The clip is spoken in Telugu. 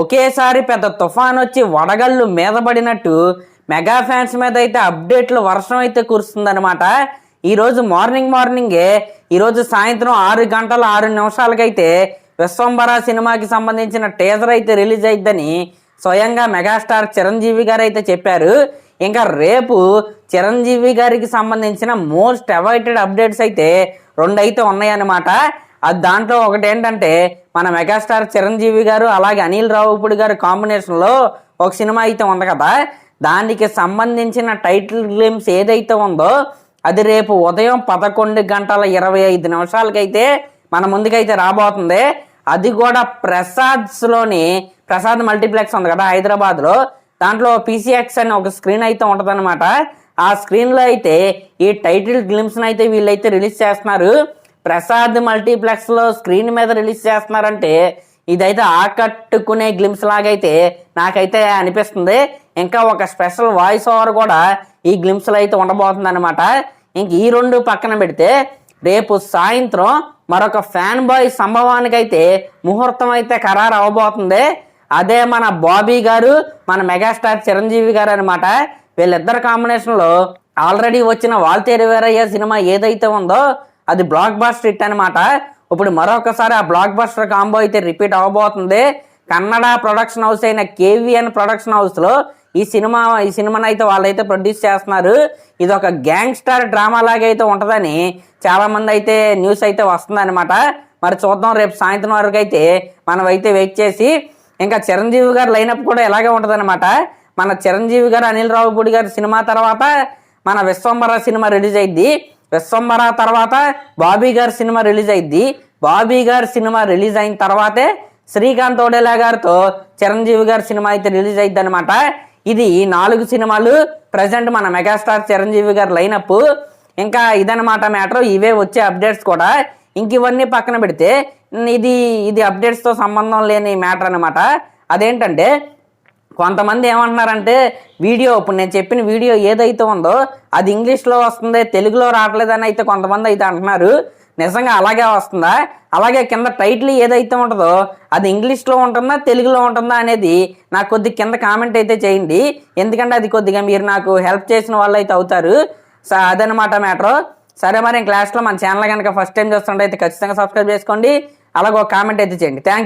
ఒకేసారి పెద్ద తుఫాన్ వచ్చి వడగళ్ళు మీద పడినట్టు మెగా ఫ్యాన్స్ మీద అయితే అప్డేట్లు వర్షం అయితే కురుస్తుందన్నమాట. ఈరోజు మార్నింగ్ మార్నింగే ఈరోజు సాయంత్రం ఆరు గంటల ఆరు నిమిషాలకైతే విశ్వంబర సినిమాకి సంబంధించిన టీజర్ అయితే రిలీజ్ అయిద్దని స్వయంగా మెగాస్టార్ చిరంజీవి గారు అయితే చెప్పారు. ఇంకా రేపు చిరంజీవి గారికి సంబంధించిన మోస్ట్ అవైటెడ్ అప్డేట్స్ అయితే రెండు అయితే ఉన్నాయన్నమాట. అది దాంట్లో ఒకటి ఏంటంటే మన మెగాస్టార్ చిరంజీవి గారు అలాగే అనిల్ రావుపూడి గారు కాంబినేషన్లో ఒక సినిమా అయితే ఉంది కదా దానికి సంబంధించిన టైటిల్ గ్లిమ్స్ ఏదైతే ఉందో అది రేపు ఉదయం పదకొండు గంటల ఇరవై ఐదు నిమిషాలకైతే మన ముందుకైతే రాబోతుంది. అది కూడా ప్రసాద్స్లోని ప్రసాద్ మల్టీప్లెక్స్ ఉంది కదా హైదరాబాద్లో దాంట్లో పీసీఎక్స్ అని ఒక స్క్రీన్ అయితే ఉంటుందన్నమాట. ఆ స్క్రీన్లో అయితే ఈ టైటిల్ గ్లిమ్స్ని అయితే వీళ్ళైతే రిలీజ్ చేస్తున్నారు. ప్రసాద్ మల్టీప్లెక్స్లో స్క్రీన్ మీద రిలీజ్ చేస్తున్నారంటే ఇదైతే ఆకట్టుకునే గ్లిమ్స్ లాగైతే నాకైతే అనిపిస్తుంది. ఇంకా ఒక స్పెషల్ వాయిస్ ఓవర్ కూడా ఈ గ్లిమ్స్లో అయితే ఉండబోతుంది అనమాట ఇంక ఈ రెండు పక్కన పెడితే రేపు సాయంత్రం మరొక ఫ్యాన్ బాయ్ సంభవానికైతే ముహూర్తం అయితే ఖరారు అవ్వబోతుంది అదే మన బాబీ గారు మన మెగాస్టార్ చిరంజీవి గారు అనమాట వీళ్ళిద్దరు కాంబినేషన్లో ఆల్రెడీ వచ్చిన వాల్తేరు వేరయ్య సినిమా ఏదైతే ఉందో అది బ్లాక్ బాస్టర్ హిట్ అనమాట ఇప్పుడు మరొకసారి ఆ బ్లాక్ బస్టర్ కాంబో అయితే రిపీట్ అవ్వబోతుంది. కన్నడ ప్రొడక్షన్ హౌస్ అయిన కేవీఎన్ ప్రొడక్షన్ హౌస్లో ఈ సినిమా ఈ సినిమాని అయితే వాళ్ళైతే ప్రొడ్యూస్ చేస్తున్నారు. ఇది ఒక గ్యాంగ్స్టర్ డ్రామా లాగా అయితే ఉంటుందని చాలామంది అయితే న్యూస్ అయితే వస్తుందన్నమాట. మరి చూద్దాం రేపు సాయంత్రం వరకు అయితే మనం అయితే వెయిట్ చేసి ఇంకా చిరంజీవి గారు లైనప్ కూడా ఇలాగే ఉంటుందన్నమాట. మన చిరంజీవి గారు అనిల్ రావుపూడి గారి సినిమా తర్వాత మన విశ్వంబర సినిమా రిలీజ్ అయింది విశ్వంబర తర్వాత బాబీ గారి సినిమా రిలీజ్ అయింది. బాబీ గారి సినిమా రిలీజ్ అయిన తర్వాతే శ్రీకాంత్ ఓడేలా గారితో చిరంజీవి గారి సినిమా అయితే రిలీజ్ అయింది అనమాట ఇది నాలుగు సినిమాలు ప్రజెంట్ మన మెగాస్టార్ చిరంజీవి గారి లైనప్. ఇంకా ఇదనమాట మ్యాటర్. ఇవే వచ్చే అప్డేట్స్ కూడా. ఇంక ఇవన్నీ పక్కన పెడితే ఇది ఇది అప్డేట్స్తో సంబంధం లేని మ్యాటర్ అనమాట అదేంటంటే కొంతమంది ఏమంటున్నారంటే వీడియో ఇప్పుడు నేను చెప్పిన వీడియో ఏదైతే ఉందో అది ఇంగ్లీష్లో వస్తుంది తెలుగులో రావట్లేదని అయితే కొంతమంది అయితే అంటున్నారు. నిజంగా అలాగే వస్తుందా? అలాగే కింద టైటిల్ ఏదైతే ఉంటుందో అది ఇంగ్లీష్లో ఉంటుందా తెలుగులో ఉంటుందా అనేది నాకు కొద్ది కింద కామెంట్ అయితే చేయండి. ఎందుకంటే అది కొద్దిగా మీరు నాకు హెల్ప్ చేసిన వాళ్ళు అయితే అవుతారు. సో అదనమాట మ్యాటర్. సరే మరి క్లాస్లో మన ఛానల్ కనుక ఫస్ట్ టైం చూస్తుంటే అయితే ఖచ్చితంగా సబ్స్క్రైబ్ చేసుకోండి. అలాగే ఒక కామెంట్ అయితే చేయండి. థ్యాంక్